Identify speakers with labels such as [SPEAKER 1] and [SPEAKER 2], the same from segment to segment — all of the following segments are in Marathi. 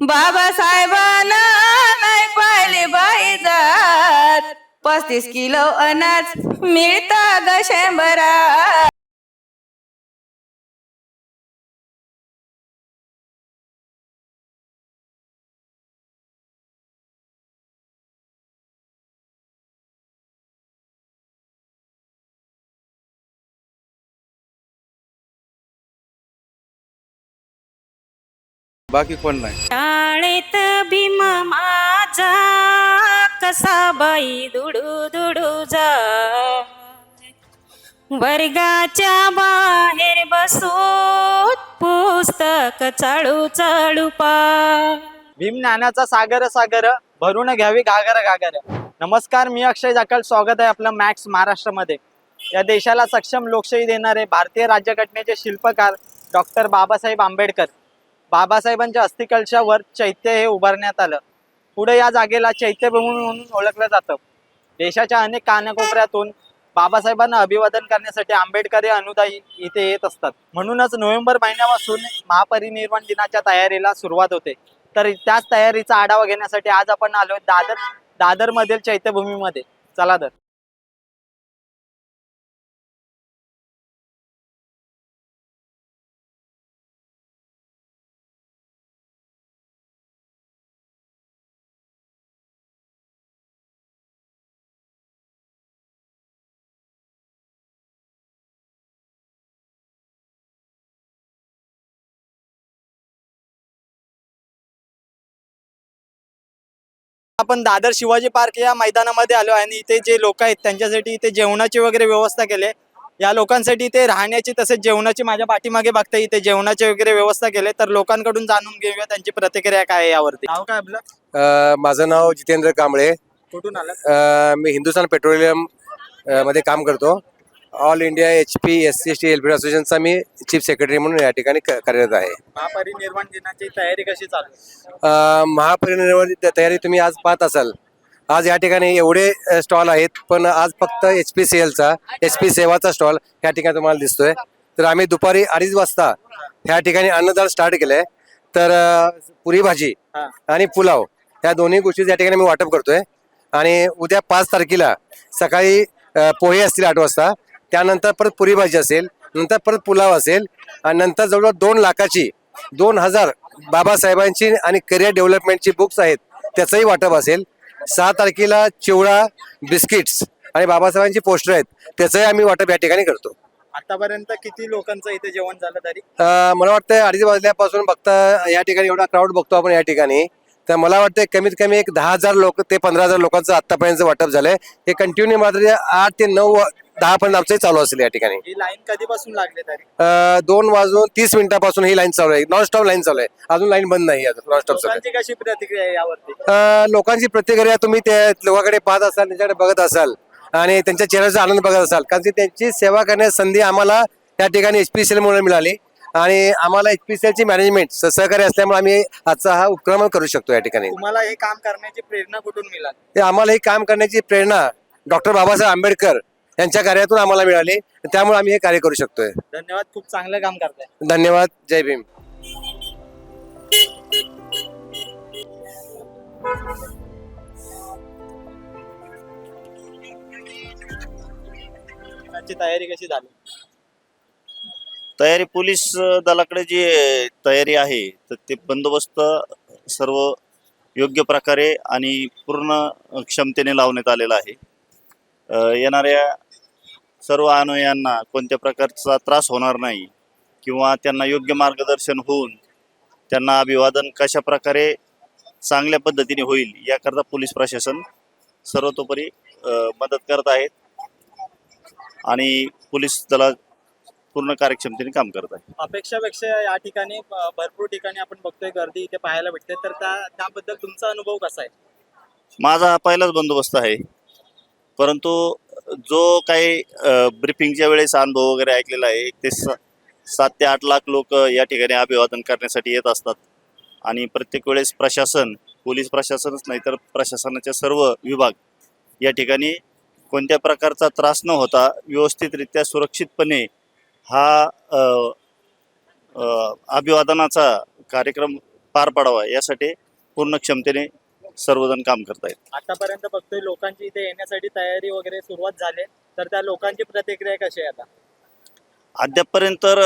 [SPEAKER 1] बाबासाहेबांना नाही पाहिले बाई जात. पस्तीस किलो अनाज मिळता ग शंभरा
[SPEAKER 2] बाकी कोण नाही.
[SPEAKER 3] शाळेत भीम माझा कसा बाई दुडू दुडू जा. वर्गाच्या बाहेर बसून पुस्तक चाळू चाळू पा.
[SPEAKER 4] भीम ज्ञानाचा सागर सागर भरून घ्यावी घागर घागर. नमस्कार मी अक्षय जाकल. स्वागत आहे आपलं मॅक्स महाराष्ट्रामध्ये. या देशाला सक्षम लोकशाही देणारे भारतीय राज्यघटनेचे शिल्पकार डॉक्टर बाबासाहेब आंबेडकर. बाबासाहेबांच्या अस्थिकलशावर चैत्य हे उभारण्यात आलं. पुढे या जागेला चैत्यभूमी म्हणून ओळखलं जातं. देशाच्या अनेक कानाकोपऱ्यातून बाबासाहेबांना अभिवादन करण्यासाठी आंबेडकरी अनुदायी इथे येत असतात. म्हणूनच नोव्हेंबर महिन्यापासून महापरिनिर्वाण दिनाच्या तयारीला सुरुवात होते. तर त्याच तयारीचा आढावा घेण्यासाठी आज आपण आलो दादर दादरमधील चैत्यभूमीमध्ये. चला तर. आपण दादर शिवाजी पार्क या मैदानामध्ये आलो आणि इथे जे लोक आहेत त्यांच्यासाठी इथे जेवणाची वगैरे व्यवस्था केली या लोकांसाठी इथे राहण्याची तसेच जेवणाची माझ्या पाठीमागे बघता इथे जेवणाची वगैरे व्यवस्था केली तर लोकांकडून जाणून घेऊया त्यांची प्रतिक्रिया काय आहे यावरती. नाव काय आपलं?
[SPEAKER 5] अ, माझं नाव जितेंद्र कांबळे.
[SPEAKER 4] कुठून आलं
[SPEAKER 5] अ, मी हिंदुस्थान पेट्रोलियम अ, मध्ये काम करतो. All India H P S C S T L P असोसिएशनचा मी चीफ सेक्रेटरी म्हणून या ठिकाणी क- कार्यरत आहे.
[SPEAKER 4] महापरिनिर्वाण दिनाची तयारी कशी चालू आहे?
[SPEAKER 5] अ, महापरिनिर्वाण तयारी तुम्ही आज पाहत असाल. आज या ठिकाणी एवढे स्टॉल आहेत पण आज फक्त एच पी सी एलचा एच पी सेवाचा स्टॉल या ठिकाणी तुम्हाला दिसतोय. तर आम्ही दुपारी अडीच वाजता ह्या ठिकाणी अन्नदान स्टार्ट केलंय. तर अ, पुरी भाजी
[SPEAKER 4] हा.
[SPEAKER 5] आणि पुलाव या दोन्ही गोष्टी या ठिकाणी मी वाटप करतोय. आणि उद्या पाच तारखेला सकाळी अ, पोहे असतील आठ वाजता त्यानंतर परत पुरी भाजी असेल नंतर परत पुलाव असेल आणि नंतर जवळजवळ दोन लाखाची दोन हजार बाबासाहेबांची आणि करिअर डेव्हलपमेंटची बुक्स आहेत त्याचंही वाटप असेल. सहा तारखेला चिवडा बिस्किट्स आणि बाबासाहेबांची पोस्टर आहेत त्याचंही आम्ही वाटप या ठिकाणी करतो.
[SPEAKER 4] आतापर्यंत किती लोकांचं इथे जेवण झालं तरी?
[SPEAKER 5] मला वाटतं अडीच वाजल्यापासून बघता या ठिकाणी एवढा क्राऊड बघतो आपण या ठिकाणी. तर मला वाटतं कमीत कमी एक दहा हजार लोक ते पंधरा हजार लोकांचं आतापर्यंत वाटप झालंय. हे कंटिन्यू मात्र आठ ते नऊ दहा पर्यंत आमचंही चालू असेल या ठिकाणी.
[SPEAKER 4] ही लाईन कधीपासून लागली तरी?
[SPEAKER 5] अं, दोन वाजून तीस मिनिटापासून ही लाईन चालू आहे. नॉन स्टॉप लाईन चालू आहे. अजून लाईन बंद नाही नॉन स्टॉप चालू आहे.
[SPEAKER 4] लोकांची कशी प्रतिक्रिया आहे यावरती?
[SPEAKER 5] अं, लोकांची प्रतिक्रिया तुम्ही त्या लोकांकडे पाहत असाल त्यांच्याकडे बघत असाल आणि त्यांच्या चेहऱ्याचा आनंद बघत असाल. कारण की त्यांची सेवा करण्याची संधी आम्हाला त्या ठिकाणी एच पी मुळे मिळाली. आणि आम्हाला एच पी ची मॅनेजमेंट सहकार्य असल्यामुळे आम्ही आजचा हा उपक्रम करू शकतो या ठिकाणी.
[SPEAKER 4] तुम्हाला हे काम करण्याची प्रेरणा कुठून मिळाली?
[SPEAKER 5] ते आम्हाला हे काम करण्याची प्रेरणा डॉक्टर बाबासाहेब आंबेडकर यांच्या कार्यातून आम्हाला मिळाली. त्यामुळे आम्ही हे कार्य करू शकतोय.
[SPEAKER 4] धन्यवाद खूप चांगलं काम करताय.
[SPEAKER 5] धन्यवाद. जय भीम.
[SPEAKER 4] त्याची तयारी कशी झाली?
[SPEAKER 6] तयारी पोलीस दलाकडे जी तयारी आहे तर ते बंदोबस्त सर्व योग्य प्रकारे आणि पूर्ण क्षमतेने लावण्यात आलेला आहे. अ, येणाऱ्या सर्व अनुयांना कोणत्या प्रकारचा त्रास होणार नाही किंवा त्यांना योग्य मार्गदर्शन होऊन त्यांना अभिवादन कशा प्रकारे चांगल्या पद्धतीने होईल याकरता पोलीस प्रशासन सर्वतोपरी मदत करत आहेत आणि पोलीस दला पूर्ण कार्यक्षमतेने काम करत आहे
[SPEAKER 4] अपेक्षापेक्षा या ठिकाणी भरपूर ठिकाणी आपण बघतोय गर्दी इथे पाहायला भेटते. तर त्या त्याबद्दल तुमचा अनुभव कसा आहे?
[SPEAKER 6] माझा पहिलाच बंदोबस्त आहे. परंतु जो काही ब्रिफिंगच्या वेळेस अनुभव वगैरे ऐकलेला आहे ते सात ते आठ लाख लोक या ठिकाणी अभिवादन करण्यासाठी येत असतात. आणि प्रत्येक वेळेस प्रशासन पोलीस प्रशासनच नाही तर प्रशासनाचे सर्व विभाग या ठिकाणी कोणत्या प्रकारचा त्रास न होता व्यवस्थितरित्या सुरक्षितपणे हा अभिवादनाचा कार्यक्रम पार पाडावा यासाठी पूर्ण क्षमतेने सर्वजण काम करतायत.
[SPEAKER 4] आतापर्यंत बघतोय लोकांची इथे येण्यासाठी तयारी वगैरे सुरुवात झाली तर त्या लोकांची प्रतिक्रिया कशी आहे आता?
[SPEAKER 6] अद्यापपर्यंत तर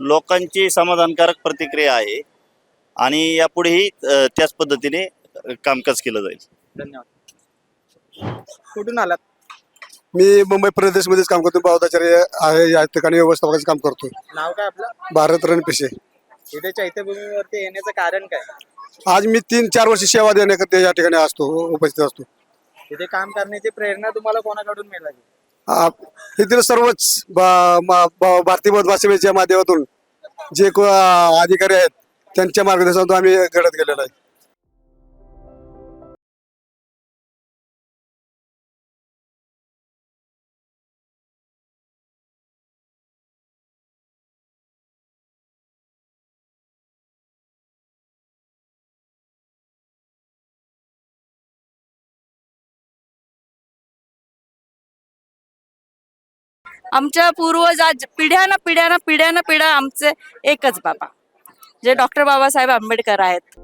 [SPEAKER 6] लोकांची समाधानकारक प्रतिक्रिया आहे आणि यापुढेही अ, त्याच पद्धतीने अ, कामकाज केलं जाईल.
[SPEAKER 4] धन्यवाद. कुठून आलात?
[SPEAKER 2] मी मुंबई प्रदेशमध्येच काम करतो. बावदाचार्य आहे या ठिकाणी व्यवस्थापकाचं काम करतो
[SPEAKER 4] नाव काय आपलं?
[SPEAKER 2] भारत रणपिसे.
[SPEAKER 4] इथे चैत्यभूमीवरती येण्याचं कारण काय?
[SPEAKER 2] आज मी तीन चार वर्ष सेवा देण्याकरता या ठिकाणी असतो उपस्थित असतो.
[SPEAKER 4] इथे काम करण्याची प्रेरणा तुम्हाला कोणाकडून मिळाली?
[SPEAKER 2] आ- सर्वच मा- भारतीय बौद्ध सेवेच्या माध्यमातून जे को- अधिकारी आहेत त्यांच्या मार्गदर्शनातून आम्ही घडत गेलेलो आहे.
[SPEAKER 1] आमच्या पूर्वज आज पिढ्यानं पिढ्यानं पिढ्यानं पिढ्या आमचे एकच बाबा जे डॉक्टर बाबासाहेब आंबेडकर आहेत.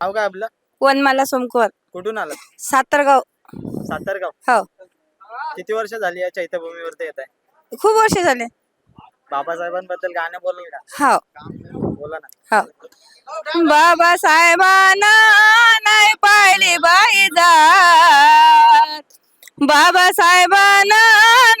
[SPEAKER 4] नाव काय आपलं?
[SPEAKER 1] वनमाला सोमकर
[SPEAKER 4] कुठून आलात?
[SPEAKER 1] सातरगाव.
[SPEAKER 4] सातारगाव?
[SPEAKER 1] हो.
[SPEAKER 4] किती वर्ष झाली या चैत्यभूमीवरती येत आहे
[SPEAKER 1] खूप वर्ष झाले.
[SPEAKER 4] बाबासाहेबांबद्दल गाणं बोलू का
[SPEAKER 1] हो.
[SPEAKER 4] बोला ना.
[SPEAKER 1] हो. बाबासाहेबांना नाही पाहिली बाई जात. बाबासाहेबांना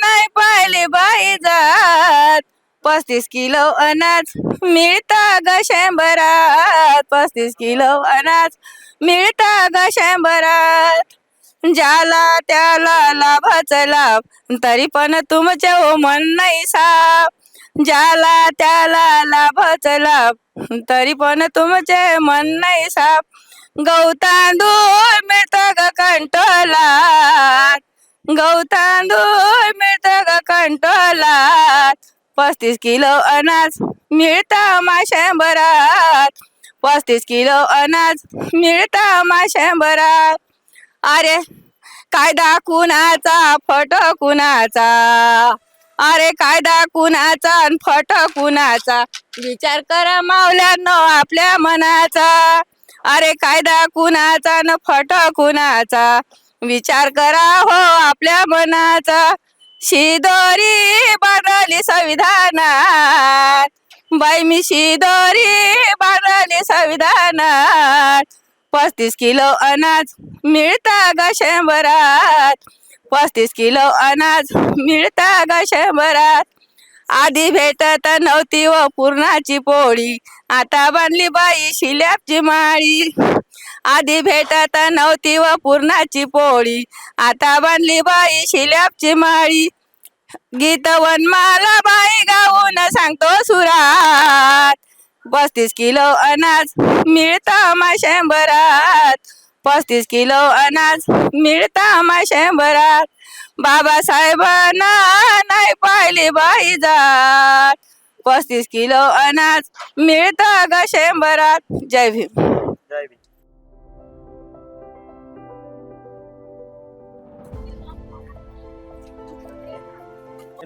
[SPEAKER 1] नाही पाहिली बाई जात. पस्तीस किलो अनाज मिळता ग शंभरात. पस्तीस किलो अनाज मिळता ग शंभरात. ज्याला त्याला लाभाचा लाभ तरी पण तुमचे ओ मन नाही साप ज्याला त्याला चला लाभ तरी पण तुमचे मन नाही साप. गौतांदूळ मिळतं ग कंटोलात गौतांदूळ मिळतं ग कंटोलात पस्तीस किलो अनाज मिळतं माशंभरात पस्तीस किलो अनाज मिळतं माशंभरात अरे कायदा कुणाचा फोटो कुणाचा? अरे कायदा कुणाचा अन फट कुणाचा? विचार करा मावल्यानो आपल्या मनाचा. अरे कायदा कुणाचा न फट कुणाचा? विचार करा हो आपल्या मनाचा. शिदोरी बांधली संविधानात. बाई मी शिदोरी बांधली संविधानात. पस्तीस किलो अनाज मिळता ग शंभरात? पस्तीस किलो अनाज मिळता ग शंभरात. आधी भेटत नव्हती व पूर्णाची पोळी. आता बांधली बाई शिल्यापची माळी. आधी भेटत नव्हती व पूर्णाची पोळी. आता बांधली बाई शिल्यापची माळी. गीत वनमाला बाई गाऊन सांगतो सुरात. पस्तीस किलो अनाज मिळतं मा शंभरात. पस्तीस किलो अनाज मिळतं मा शंभरात. बाबासाहेबांना नाही पाहिली बाई जात. पस्तीस किलो अनाज मिळतं ग शंभरात. जय भीम.
[SPEAKER 4] जय भीम.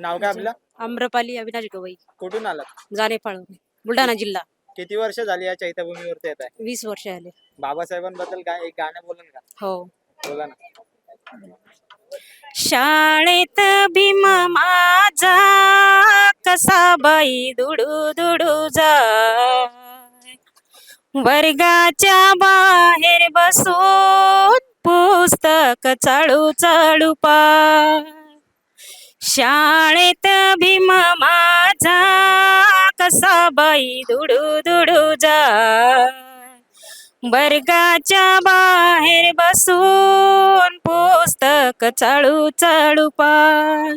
[SPEAKER 4] नाव काय आपलं?
[SPEAKER 3] आम्रपाली अविनाश गवई.
[SPEAKER 4] कुठून आलात?
[SPEAKER 3] जाणे बुलढाणा जिल्हा.
[SPEAKER 4] किती वर्ष झाली या चैत्यभूमीवरती येत आहे
[SPEAKER 3] वीस वर्ष आले
[SPEAKER 4] बाबासाहेबांबद्दल काय एक गाणं बोलाल का?
[SPEAKER 3] हो.
[SPEAKER 4] बोला ना.
[SPEAKER 3] शाळेत भीम माझा कसा बाई दुडू दुडू जाय. वर्गाच्या बाहेर बसून पुस्तक चाळू चाळू पाय. शाळेत भीम माझा कसा बाई दुडू दुडू जा वर्गाच्या बाहेर बसून पुस्तक चाळू चाळू पाय.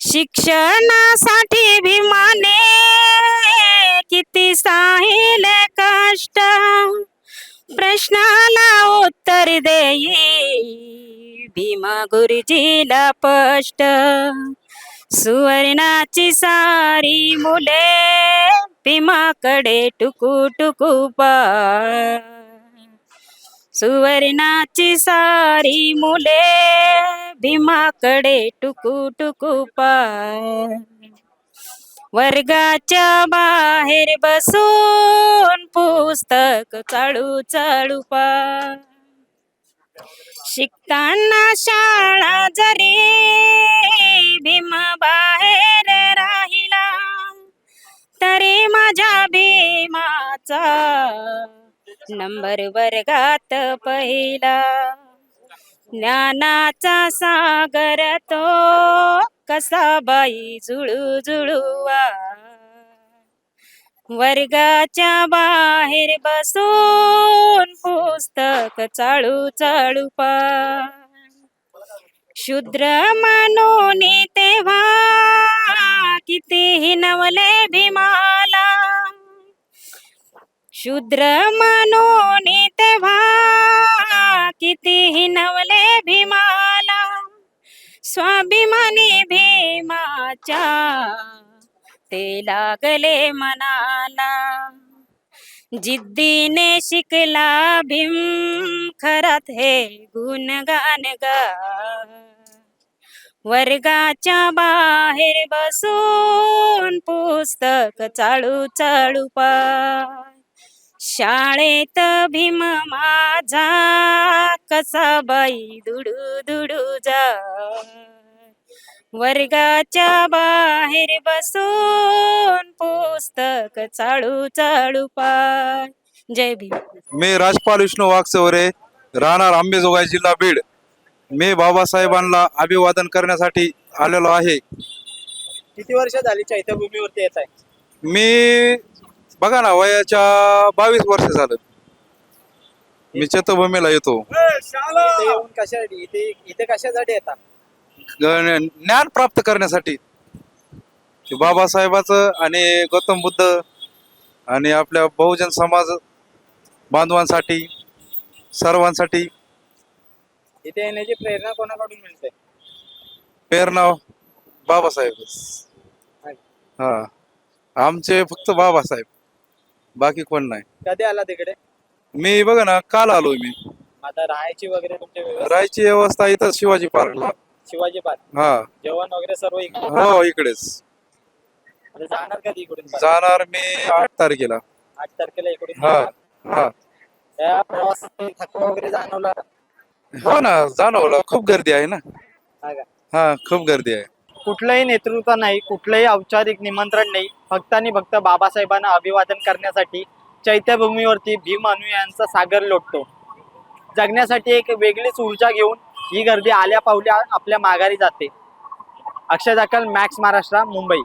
[SPEAKER 3] शिक्षणासाठी भीमाने किती साहिल कष्ट. प्रश्नाला उत्तर देई भीमा गुरुजीला स्पष्ट. सुवर्णाची सारी मुले भीमाकडे टुकू टुकू पाय. सुवर्णाची सारी मुले भीमाकडे टुकू टुकू पाय. वर्गाच्या बाहेर बसून पुस्तक चाळू चाळू पाय. शिकताना शाळा जरी भीम बाहेर राहिला तरी माझ्या भीमाचा नंबर वर्गात पहिला. ज्ञानाचा सागर तो कसा बाई जुळू जुळूवा. वर्गाच्या बाहेर बसून पुस्तक चाळू चाळू पाय शूद्र म्हणून तेव्हा किती नवले भीमाला. शूद्र म्हणून तेव्हा किती नवले भीमाला. स्वाभिमानी भीमाच्या ते लागले मनाला. जिद्दीने शिकला भीम खरात हे गुणगान गा. वर्गाच्या बाहेर बसून पुस्तक चाळू चाळू पा. शाळेत भीम माझा कसा बाई दुडू दुडू जा. वर्गाच्या बाहेर बसून पुस्तक चाळू चाळू पाय जय भीम.
[SPEAKER 7] मी राजपाल विष्णू वाघचौरे राहणार आंबेजोगाई जिल्हा बीड. मी बाबासाहेबांना अभिवादन करण्यासाठी आलेलो आहे.
[SPEAKER 4] किती वर्ष झाली चैत्यभूमीवरती येत आहे?
[SPEAKER 7] मी बघा ना वयाच्या बावीस वर्ष झालं. मी चैत्यभूमीला येतो.
[SPEAKER 4] इथे येऊन कशासाठी? इथे इथे कशासाठी येतात
[SPEAKER 7] ज्ञान प्राप्त करण्यासाठी. बाबासाहेबाचं आणि गौतम बुद्ध आणि आपल्या बहुजन समाज बांधवांसाठी सर्वांसाठी.
[SPEAKER 4] इथे येण्याची प्रेरणा कोणाकडून मिळते?
[SPEAKER 7] प्रेरणा बाबासाहेबच हा. आमचे फक्त बाबासाहेब. बाकी कोण नाही.
[SPEAKER 4] कधी आला तिकडे?
[SPEAKER 7] मी बघा ना काल आलोय मी.
[SPEAKER 4] आता राहायची वगैरे
[SPEAKER 7] राहायची व्यवस्था इथं शिवाजी पार्कला.
[SPEAKER 4] शिवाजी पार्क.
[SPEAKER 7] हा.
[SPEAKER 4] जेवण वगैरे सर्व इकडे.
[SPEAKER 7] हो इकडेच.
[SPEAKER 4] जाणार कधी इकडून? परत?
[SPEAKER 7] जाणार मी आठ तारखेला.
[SPEAKER 4] आठ तारखेला इकडून
[SPEAKER 7] हा
[SPEAKER 4] जाणार.
[SPEAKER 7] हा.
[SPEAKER 4] त्या प्रवासात थकवा वगैरे जाणवला?
[SPEAKER 7] हो ना जाणवलं. खूप गर्दी आहे ना.
[SPEAKER 4] हा का?
[SPEAKER 7] हा खूप गर्दी आहे.
[SPEAKER 4] कुठलंही नेतृत्व नाही कुठलंही औपचारिक निमंत्रण नाही. फक्त आणि फक्त बाबासाहेबांना अभिवादन करण्यासाठी चैत्यभूमीवरती भीम अनुयायांचा सागर लोटतो. जगण्यासाठी एक वेगळीच ऊर्जा घेऊन ही गर्दी आल्या पावल्या आपल्या माघारी जाते. अक्षय दाखल मॅक्स महाराष्ट्र मुंबई.